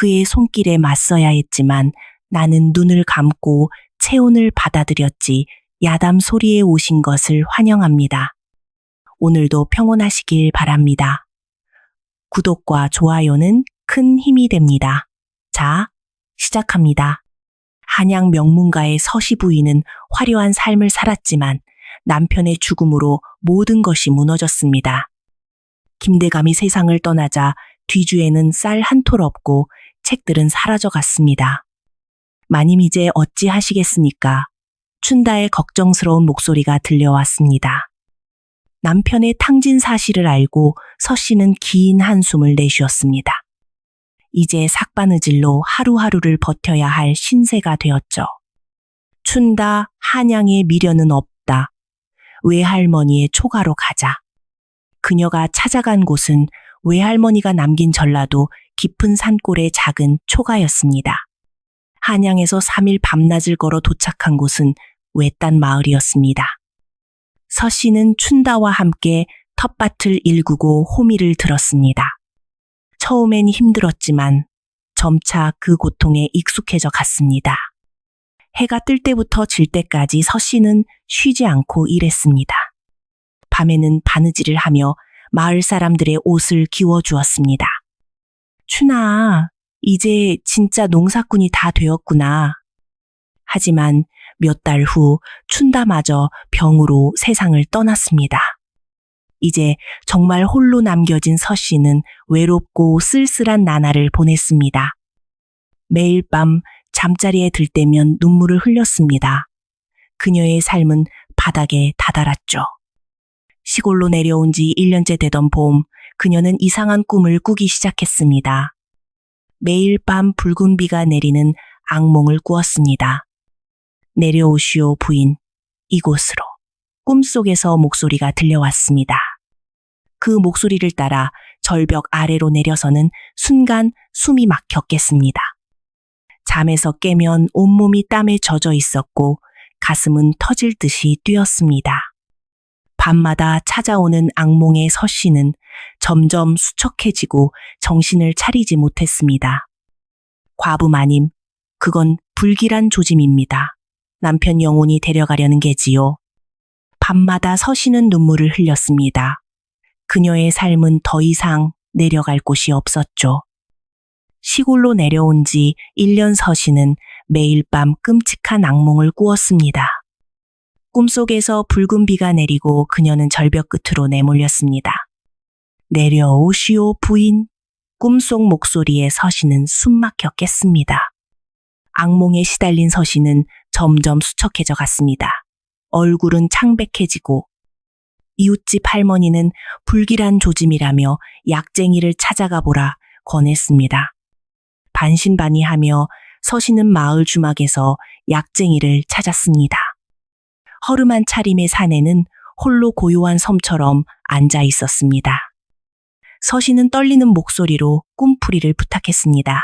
그의 손길에 맞서야 했지만 나는 눈을 감고 체온을 받아들였지 야담 소리에 오신 것을 환영합니다. 오늘도 평온하시길 바랍니다. 구독과 좋아요는 큰 힘이 됩니다. 자, 시작합니다. 한양 명문가의 서시 부인은 화려한 삶을 살았지만 남편의 죽음으로 모든 것이 무너졌습니다. 김대감이 세상을 떠나자 뒤주에는 쌀 한 톨 없고 책들은 사라져 갔습니다. 마님 이제 어찌 하시겠습니까? 춘다의 걱정스러운 목소리가 들려왔습니다. 남편의 탕진 사실을 알고 서 씨는 긴 한숨을 내쉬었습니다. 이제 삭바느질로 하루하루를 버텨야 할 신세가 되었죠. 춘다, 한양에 미련은 없다. 외할머니의 초가로 가자. 그녀가 찾아간 곳은 외할머니가 남긴 전라도 깊은 산골의 작은 초가였습니다. 한양에서 3일 밤낮을 걸어 도착한 곳은 외딴 마을이었습니다. 서 씨는 춘다와 함께 텃밭을 일구고 호미를 들었습니다. 처음엔 힘들었지만 점차 그 고통에 익숙해져 갔습니다. 해가 뜰 때부터 질 때까지 서 씨는 쉬지 않고 일했습니다. 밤에는 바느질을 하며 마을 사람들의 옷을 기워 주었습니다. 춘아, 이제 진짜 농사꾼이 다 되었구나. 하지만 몇 달 후 춘다마저 병으로 세상을 떠났습니다. 이제 정말 홀로 남겨진 서 씨는 외롭고 쓸쓸한 나날을 보냈습니다. 매일 밤 잠자리에 들 때면 눈물을 흘렸습니다. 그녀의 삶은 바닥에 다다랐죠. 시골로 내려온 지 1년째 되던 봄, 그녀는 이상한 꿈을 꾸기 시작했습니다. 매일 밤 붉은 비가 내리는 악몽을 꾸었습니다. 내려오시오 부인, 이곳으로. 꿈속에서 목소리가 들려왔습니다. 그 목소리를 따라 절벽 아래로 내려서는 순간 숨이 막혔겠습니다. 잠에서 깨면 온몸이 땀에 젖어 있었고 가슴은 터질 듯이 뛰었습니다. 밤마다 찾아오는 악몽의 서씨는 점점 수척해지고 정신을 차리지 못했습니다. 과부 마님, 그건 불길한 조짐입니다. 남편 영혼이 데려가려는 게지요. 밤마다 서씨는 눈물을 흘렸습니다. 그녀의 삶은 더 이상 내려갈 곳이 없었죠. 시골로 내려온 지 1년 서씨는 매일 밤 끔찍한 악몽을 꾸었습니다. 꿈속에서 붉은 비가 내리고 그녀는 절벽 끝으로 내몰렸습니다. 내려오시오 부인. 꿈속 목소리에 서시는 숨 막혔겠습니다. 악몽에 시달린 서시는 점점 수척해져 갔습니다. 얼굴은 창백해지고 이웃집 할머니는 불길한 조짐이라며 약쟁이를 찾아가 보라 권했습니다. 반신반의하며 서시는 마을 주막에서 약쟁이를 찾았습니다. 허름한 차림의 사내는 홀로 고요한 섬처럼 앉아 있었습니다. 서시는 떨리는 목소리로 꿈풀이를 부탁했습니다.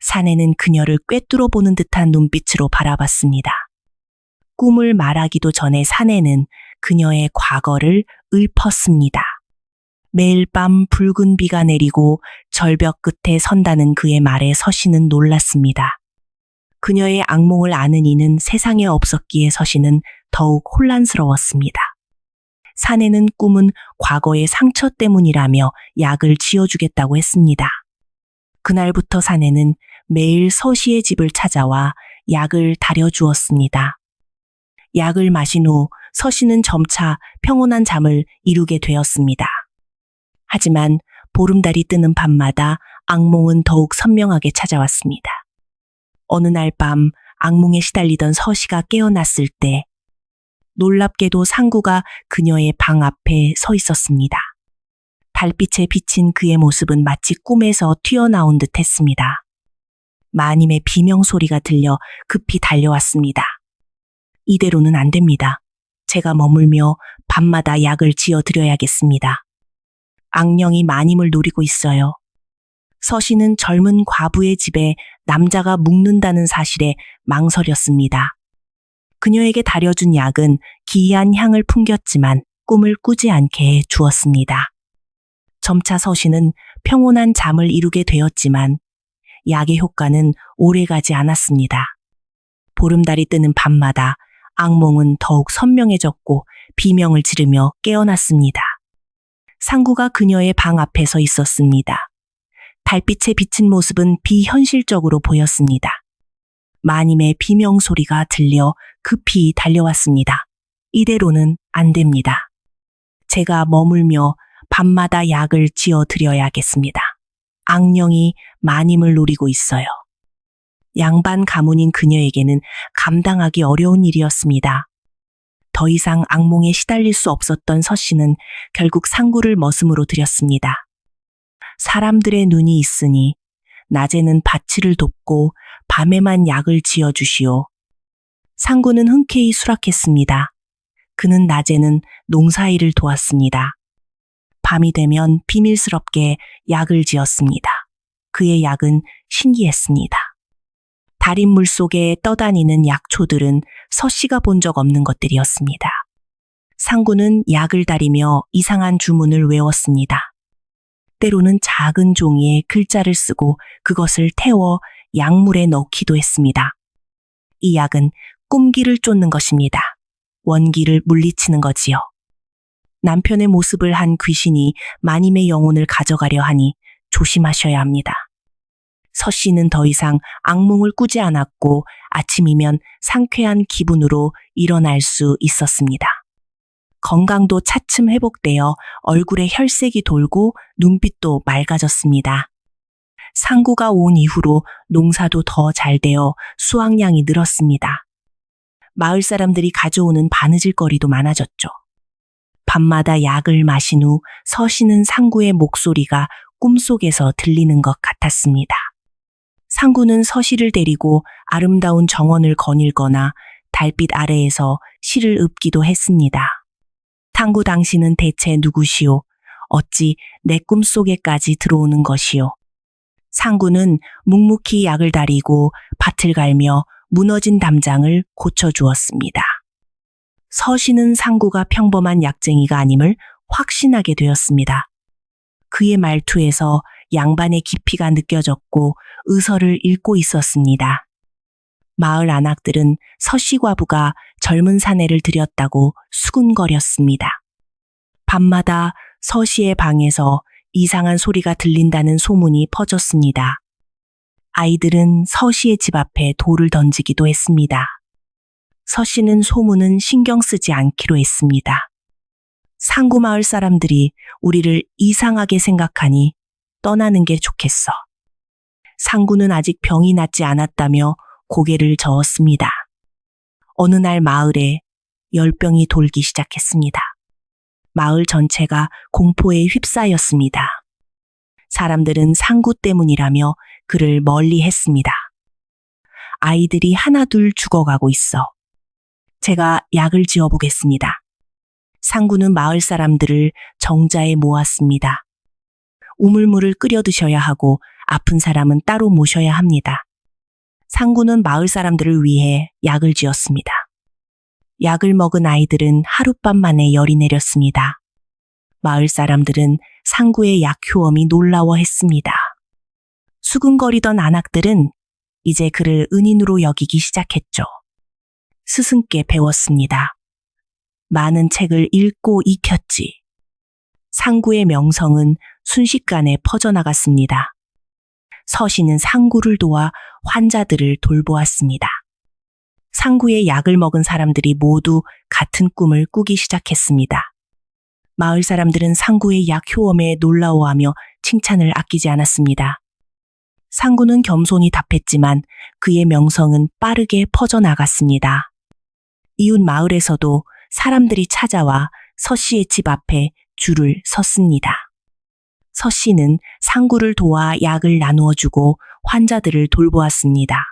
사내는 그녀를 꿰뚫어 보는 듯한 눈빛으로 바라봤습니다. 꿈을 말하기도 전에 사내는 그녀의 과거를 읊었습니다. 매일 밤 붉은 비가 내리고 절벽 끝에 선다는 그의 말에 서시는 놀랐습니다. 그녀의 악몽을 아는 이는 세상에 없었기에 서시는 더욱 혼란스러웠습니다. 사내는 꿈은 과거의 상처 때문이라며 약을 지어주겠다고 했습니다. 그날부터 사내는 매일 서시의 집을 찾아와 약을 다려주었습니다. 약을 마신 후 서시는 점차 평온한 잠을 이루게 되었습니다. 하지만 보름달이 뜨는 밤마다 악몽은 더욱 선명하게 찾아왔습니다. 어느 날 밤 악몽에 시달리던 서시가 깨어났을 때 놀랍게도 상구가 그녀의 방 앞에 서 있었습니다. 달빛에 비친 그의 모습은 마치 꿈에서 튀어나온 듯 했습니다. 마님의 비명 소리가 들려 급히 달려왔습니다. 이대로는 안 됩니다. 제가 머물며 밤마다 약을 지어 드려야겠습니다. 악령이 마님을 노리고 있어요. 서씨는 젊은 과부의 집에 남자가 묵는다는 사실에 망설였습니다. 그녀에게 다려준 약은 기이한 향을 풍겼지만 꿈을 꾸지 않게 해 주었습니다. 점차 서씨는 평온한 잠을 이루게 되었지만 약의 효과는 오래가지 않았습니다. 보름달이 뜨는 밤마다 악몽은 더욱 선명해졌고 비명을 지르며 깨어났습니다. 상구가 그녀의 방 앞에 서 있었습니다. 달빛에 비친 모습은 비현실적으로 보였습니다. 마님의 비명 소리가 들려 급히 달려왔습니다. 이대로는 안 됩니다. 제가 머물며 밤마다 약을 지어 드려야겠습니다. 악령이 마님을 노리고 있어요. 양반 가문인 그녀에게는 감당하기 어려운 일이었습니다. 더 이상 악몽에 시달릴 수 없었던 서 씨는 결국 상구를 머슴으로 들였습니다. 사람들의 눈이 있으니 낮에는 밭일을 돕고 밤에만 약을 지어 주시오. 상구는 흔쾌히 수락했습니다. 그는 낮에는 농사일을 도왔습니다. 밤이 되면 비밀스럽게 약을 지었습니다. 그의 약은 신기했습니다. 달인 물 속에 떠다니는 약초들은 서 씨가 본 적 없는 것들이었습니다. 상구는 약을 다리며 이상한 주문을 외웠습니다. 때로는 작은 종이에 글자를 쓰고 그것을 태워 약물에 넣기도 했습니다. 이 약은 꿈기를 쫓는 것입니다. 원기를 물리치는 거지요. 남편의 모습을 한 귀신이 마님의 영혼을 가져가려 하니 조심하셔야 합니다. 서 씨는 더 이상 악몽을 꾸지 않았고 아침이면 상쾌한 기분으로 일어날 수 있었습니다. 건강도 차츰 회복되어 얼굴에 혈색이 돌고 눈빛도 맑아졌습니다. 상구가 온 이후로 농사도 더 잘 되어 수확량이 늘었습니다. 마을 사람들이 가져오는 바느질거리도 많아졌죠. 밤마다 약을 마신 후 서시는 상구의 목소리가 꿈속에서 들리는 것 같았습니다. 상구는 서시를 데리고 아름다운 정원을 거닐거나 달빛 아래에서 시를 읊기도 했습니다. 탕구 당신은 대체 누구시오? 어찌 내 꿈속에까지 들어오는 것이오? 상구는 묵묵히 약을 다리고 밭을 갈며 무너진 담장을 고쳐주었습니다. 서시는 상구가 평범한 약쟁이가 아님을 확신하게 되었습니다. 그의 말투에서 양반의 깊이가 느껴졌고 의서를 읽고 있었습니다. 마을 안악들은 서씨 과부가 젊은 사내를 들였다고 수군거렸습니다. 밤마다 서씨의 방에서 이상한 소리가 들린다는 소문이 퍼졌습니다. 아이들은 서씨의 집 앞에 돌을 던지기도 했습니다. 서씨는 소문은 신경 쓰지 않기로 했습니다. 상구마을 사람들이 우리를 이상하게 생각하니 떠나는 게 좋겠어. 상구는 아직 병이 낫지 않았다며 고개를 저었습니다. 어느 날 마을에 열병이 돌기 시작했습니다. 마을 전체가 공포에 휩싸였습니다. 사람들은 상구 때문이라며 그를 멀리 했습니다. 아이들이 하나둘 죽어가고 있어. 제가 약을 지어 보겠습니다. 상구는 마을 사람들을 정자에 모았습니다. 우물물을 끓여 드셔야 하고 아픈 사람은 따로 모셔야 합니다. 상구는 마을 사람들을 위해 약을 지었습니다. 약을 먹은 아이들은 하룻밤 만에 열이 내렸습니다. 마을 사람들은 상구의 약 효험이 놀라워했습니다. 수근거리던 안악들은 이제 그를 은인으로 여기기 시작했죠. 스승께 배웠습니다. 많은 책을 읽고 익혔지. 상구의 명성은 순식간에 퍼져나갔습니다. 서신은 상구를 도와 환자들을 돌보았습니다. 상구의 약을 먹은 사람들이 모두 같은 꿈을 꾸기 시작했습니다. 마을 사람들은 상구의 약 효험에 놀라워하며 칭찬을 아끼지 않았습니다. 상구는 겸손히 답했지만 그의 명성은 빠르게 퍼져나갔습니다. 이웃 마을에서도 사람들이 찾아와 서 씨의 집 앞에 줄을 섰습니다. 서 씨는 상구를 도와 약을 나누어 주고 환자들을 돌보았습니다.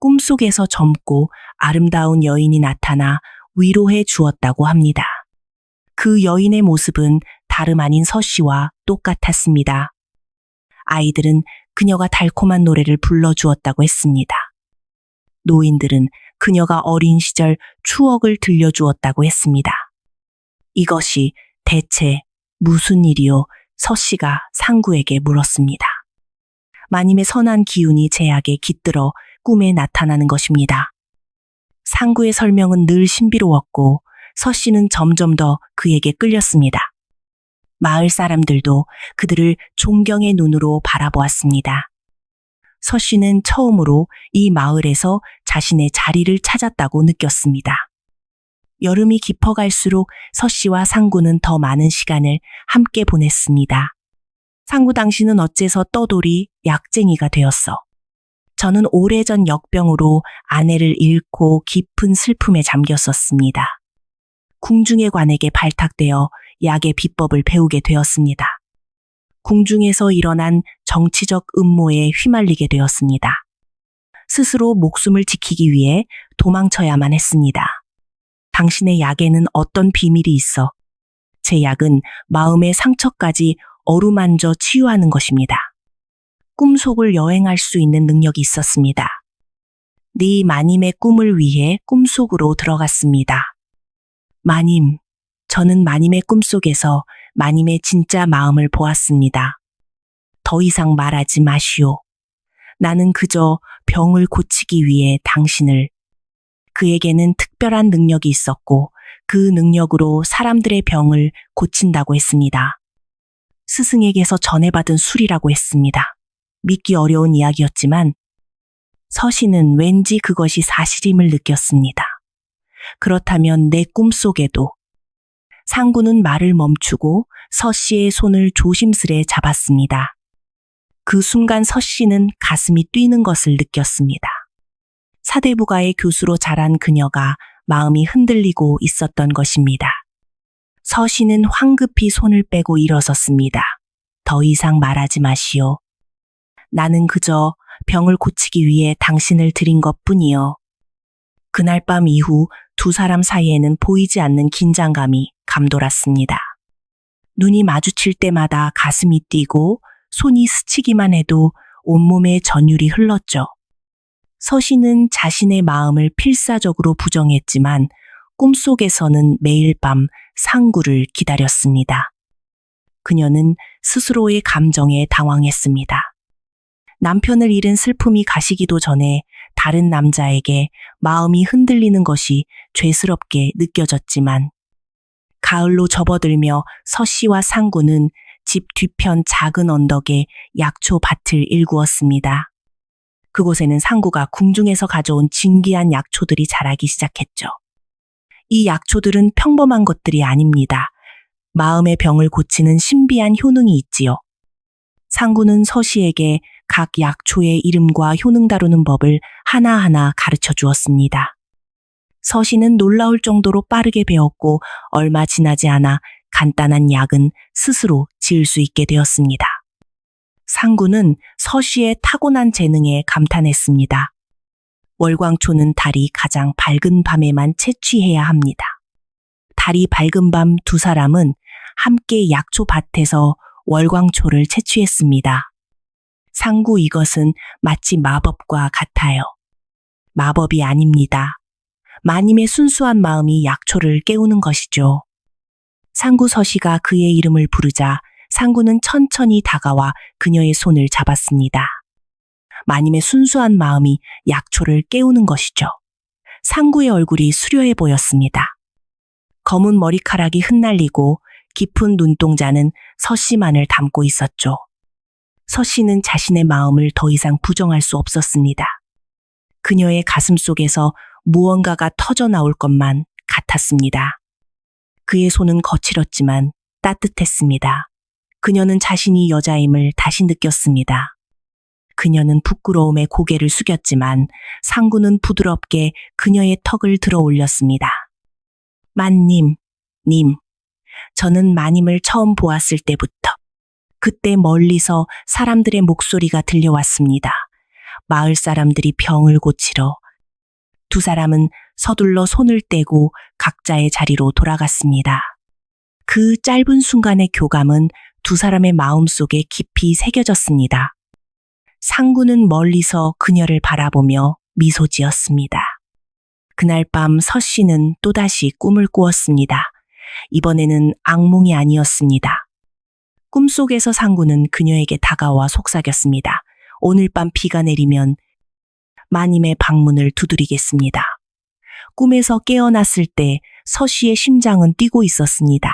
꿈속에서 젊고 아름다운 여인이 나타나 위로해 주었다고 합니다. 그 여인의 모습은 다름 아닌 서 씨와 똑같았습니다. 아이들은 그녀가 달콤한 노래를 불러주었다고 했습니다. 노인들은 그녀가 어린 시절 추억을 들려주었다고 했습니다. 이것이 대체 무슨 일이요? 서 씨가 상구에게 물었습니다. 마님의 선한 기운이 제약에 깃들어 꿈에 나타나는 것입니다. 상구의 설명은 늘 신비로웠고 서 씨는 점점 더 그에게 끌렸습니다. 마을 사람들도 그들을 존경의 눈으로 바라보았습니다. 서 씨는 처음으로 이 마을에서 자신의 자리를 찾았다고 느꼈습니다. 여름이 깊어갈수록 서 씨와 상구는 더 많은 시간을 함께 보냈습니다. 상구 당신은 어째서 떠돌이 약쟁이가 되었어. 저는 오래전 역병으로 아내를 잃고 깊은 슬픔에 잠겼었습니다. 궁중의 관에게 발탁되어 약의 비법을 배우게 되었습니다. 궁중에서 일어난 정치적 음모에 휘말리게 되었습니다. 스스로 목숨을 지키기 위해 도망쳐야만 했습니다. 당신의 약에는 어떤 비밀이 있어 제 약은 마음의 상처까지 어루만져 치유하는 것입니다. 꿈속을 여행할 수 있는 능력이 있었습니다. 네 마님의 꿈을 위해 꿈속으로 들어갔습니다. 마님, 저는 마님의 꿈속에서 마님의 진짜 마음을 보았습니다. 더 이상 말하지 마시오. 나는 그저 병을 고치기 위해 당신을 그에게는 특별한 능력이 있었고 그 능력으로 사람들의 병을 고친다고 했습니다. 스승에게서 전해받은 술이라고 했습니다. 믿기 어려운 이야기였지만 서신은 왠지 그것이 사실임을 느꼈습니다. 그렇다면 내 꿈속에도 상구는 말을 멈추고 서 씨의 손을 조심스레 잡았습니다. 그 순간 서 씨는 가슴이 뛰는 것을 느꼈습니다. 사대부가의 교수로 자란 그녀가 마음이 흔들리고 있었던 것입니다. 서 씨는 황급히 손을 빼고 일어섰습니다. 더 이상 말하지 마시오. 나는 그저 병을 고치기 위해 당신을 드린 것 뿐이요. 그날 밤 이후 두 사람 사이에는 보이지 않는 긴장감이 감돌았습니다. 눈이 마주칠 때마다 가슴이 뛰고 손이 스치기만 해도 온몸에 전율이 흘렀죠. 서신은 자신의 마음을 필사적으로 부정했지만 꿈속에서는 매일 밤 상구를 기다렸습니다. 그녀는 스스로의 감정에 당황했습니다. 남편을 잃은 슬픔이 가시기도 전에 다른 남자에게 마음이 흔들리는 것이 죄스럽게 느껴졌지만 가을로 접어들며 서 씨와 상구는 집 뒤편 작은 언덕에 약초 밭을 일구었습니다. 그곳에는 상구가 궁중에서 가져온 진귀한 약초들이 자라기 시작했죠. 이 약초들은 평범한 것들이 아닙니다. 마음의 병을 고치는 신비한 효능이 있지요. 상구는 서씨에게 각 약초의 이름과 효능 다루는 법을 하나하나 가르쳐 주었습니다. 서씨는 놀라울 정도로 빠르게 배웠고 얼마 지나지 않아 간단한 약은 스스로 지을 수 있게 되었습니다. 상구는 서씨의 타고난 재능에 감탄했습니다. 월광초는 달이 가장 밝은 밤에만 채취해야 합니다. 달이 밝은 밤 두 사람은 함께 약초 밭에서 월광초를 채취했습니다. 상구 이것은 마치 마법과 같아요. 마법이 아닙니다. 마님의 순수한 마음이 약초를 깨우는 것이죠. 상구 서시가 그의 이름을 부르자 상구는 천천히 다가와 그녀의 손을 잡았습니다. 마님의 순수한 마음이 약초를 깨우는 것이죠. 상구의 얼굴이 수려해 보였습니다. 검은 머리카락이 흩날리고 깊은 눈동자는 서 씨만을 담고 있었죠. 서 씨는 자신의 마음을 더 이상 부정할 수 없었습니다. 그녀의 가슴 속에서 무언가가 터져 나올 것만 같았습니다. 그의 손은 거칠었지만 따뜻했습니다. 그녀는 자신이 여자임을 다시 느꼈습니다. 그녀는 부끄러움에 고개를 숙였지만 상구는 부드럽게 그녀의 턱을 들어 올렸습니다. 만님, 님, 저는 마님을 처음 보았을 때부터 그때 멀리서 사람들의 목소리가 들려왔습니다. 마을 사람들이 병을 고치러 두 사람은 서둘러 손을 떼고 각자의 자리로 돌아갔습니다. 그 짧은 순간의 교감은 두 사람의 마음 속에 깊이 새겨졌습니다. 상구는 멀리서 그녀를 바라보며 미소 지었습니다. 그날 밤 서 씨는 또다시 꿈을 꾸었습니다. 이번에는 악몽이 아니었습니다. 꿈속에서 상구는 그녀에게 다가와 속삭였습니다. 오늘 밤 비가 내리면 마님의 방문을 두드리겠습니다. 꿈에서 깨어났을 때 서씨의 심장은 뛰고 있었습니다.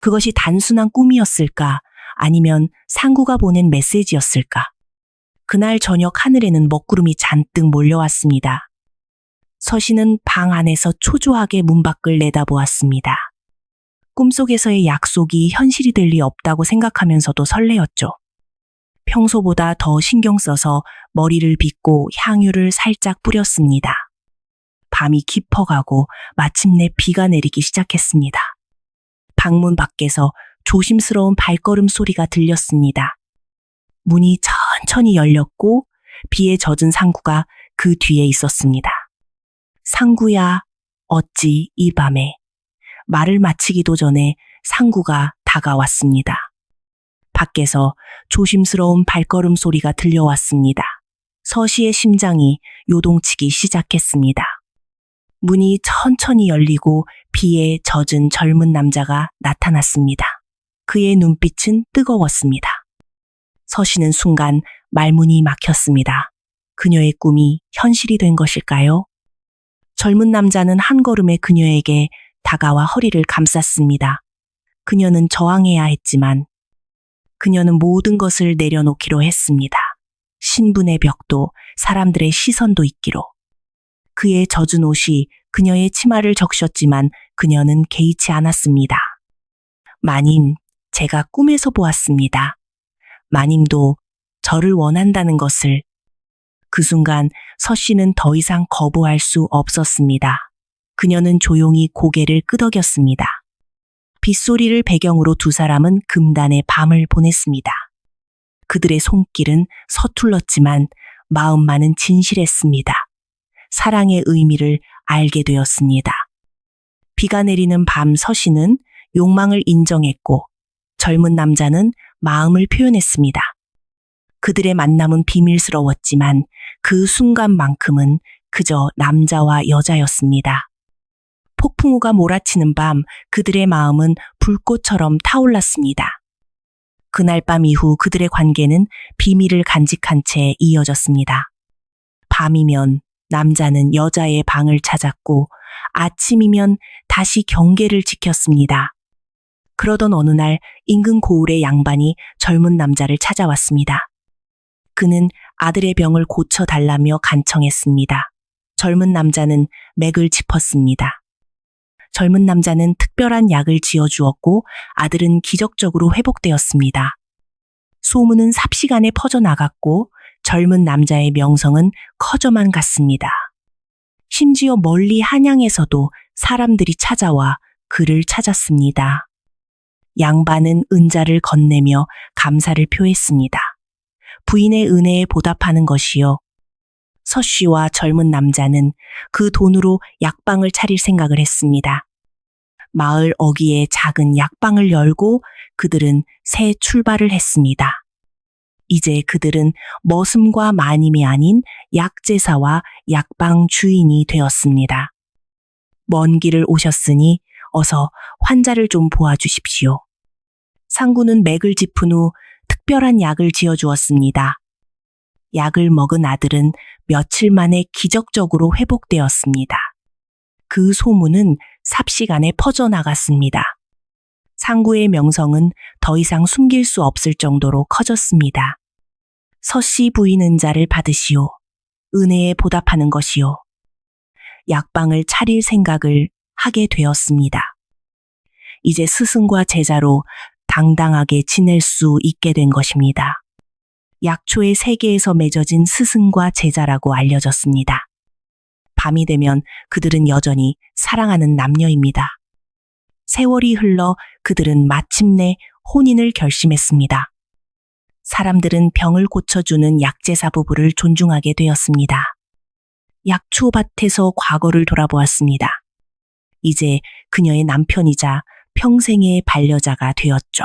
그것이 단순한 꿈이었을까? 아니면 상구가 보낸 메시지였을까? 그날 저녁 하늘에는 먹구름이 잔뜩 몰려왔습니다. 서씨는 방 안에서 초조하게 문 밖을 내다보았습니다. 꿈속에서의 약속이 현실이 될 리 없다고 생각하면서도 설레었죠. 평소보다 더 신경 써서 머리를 빗고 향유를 살짝 뿌렸습니다. 밤이 깊어가고 마침내 비가 내리기 시작했습니다. 방문 밖에서 조심스러운 발걸음 소리가 들렸습니다. 문이 천천히 열렸고 비에 젖은 상구가 그 뒤에 있었습니다. 상구야, 어찌 이 밤에 말을 마치기도 전에 상구가 다가왔습니다. 밖에서 조심스러운 발걸음 소리가 들려왔습니다. 서시의 심장이 요동치기 시작했습니다. 문이 천천히 열리고 비에 젖은 젊은 남자가 나타났습니다. 그의 눈빛은 뜨거웠습니다. 서시는 순간 말문이 막혔습니다. 그녀의 꿈이 현실이 된 것일까요? 젊은 남자는 한 걸음에 그녀에게 다가와 허리를 감쌌습니다. 그녀는 저항해야 했지만 그녀는 모든 것을 내려놓기로 했습니다. 신분의 벽도 사람들의 시선도 있기로. 그의 젖은 옷이 그녀의 치마를 적셨지만 그녀는 개의치 않았습니다. 마님, 제가 꿈에서 보았습니다. 마님도 저를 원한다는 것을. 그 순간 서 씨는 더 이상 거부할 수 없었습니다. 그녀는 조용히 고개를 끄덕였습니다. 빗소리를 배경으로 두 사람은 금단의 밤을 보냈습니다. 그들의 손길은 서툴렀지만 마음만은 진실했습니다. 사랑의 의미를 알게 되었습니다. 비가 내리는 밤 서시는 욕망을 인정했고 젊은 남자는 마음을 표현했습니다. 그들의 만남은 비밀스러웠지만 그 순간만큼은 그저 남자와 여자였습니다. 폭풍우가 몰아치는 밤 그들의 마음은 불꽃처럼 타올랐습니다. 그날 밤 이후 그들의 관계는 비밀을 간직한 채 이어졌습니다. 밤이면 남자는 여자의 방을 찾았고 아침이면 다시 경계를 지켰습니다. 그러던 어느 날 인근 고을의 양반이 젊은 남자를 찾아왔습니다. 그는 아들의 병을 고쳐달라며 간청했습니다. 젊은 남자는 맥을 짚었습니다. 젊은 남자는 특별한 약을 지어주었고 아들은 기적적으로 회복되었습니다. 소문은 삽시간에 퍼져나갔고 젊은 남자의 명성은 커져만 갔습니다. 심지어 멀리 한양에서도 사람들이 찾아와 그를 찾았습니다. 양반은 은자를 건네며 감사를 표했습니다. 부인의 은혜에 보답하는 것이요. 서 씨와 젊은 남자는 그 돈으로 약방을 차릴 생각을 했습니다. 마을 어귀에 작은 약방을 열고 그들은 새 출발을 했습니다. 이제 그들은 머슴과 마님이 아닌 약제사와 약방 주인이 되었습니다. 먼 길을 오셨으니 어서 환자를 좀 보아주십시오. 상구는 맥을 짚은 후 특별한 약을 지어주었습니다. 약을 먹은 아들은 며칠 만에 기적적으로 회복되었습니다. 그 소문은 삽시간에 퍼져나갔습니다. 상구의 명성은 더 이상 숨길 수 없을 정도로 커졌습니다. 서씨 부인 은자를 받으시오. 은혜에 보답하는 것이오. 약방을 차릴 생각을 하게 되었습니다. 이제 스승과 제자로 당당하게 지낼 수 있게 된 것입니다. 약초의 세계에서 맺어진 스승과 제자라고 알려졌습니다. 밤이 되면 그들은 여전히 사랑하는 남녀입니다. 세월이 흘러 그들은 마침내 혼인을 결심했습니다. 사람들은 병을 고쳐주는 약제사 부부를 존중하게 되었습니다. 약초밭에서 과거를 돌아보았습니다. 이제 그녀의 남편이자 평생의 반려자가 되었죠.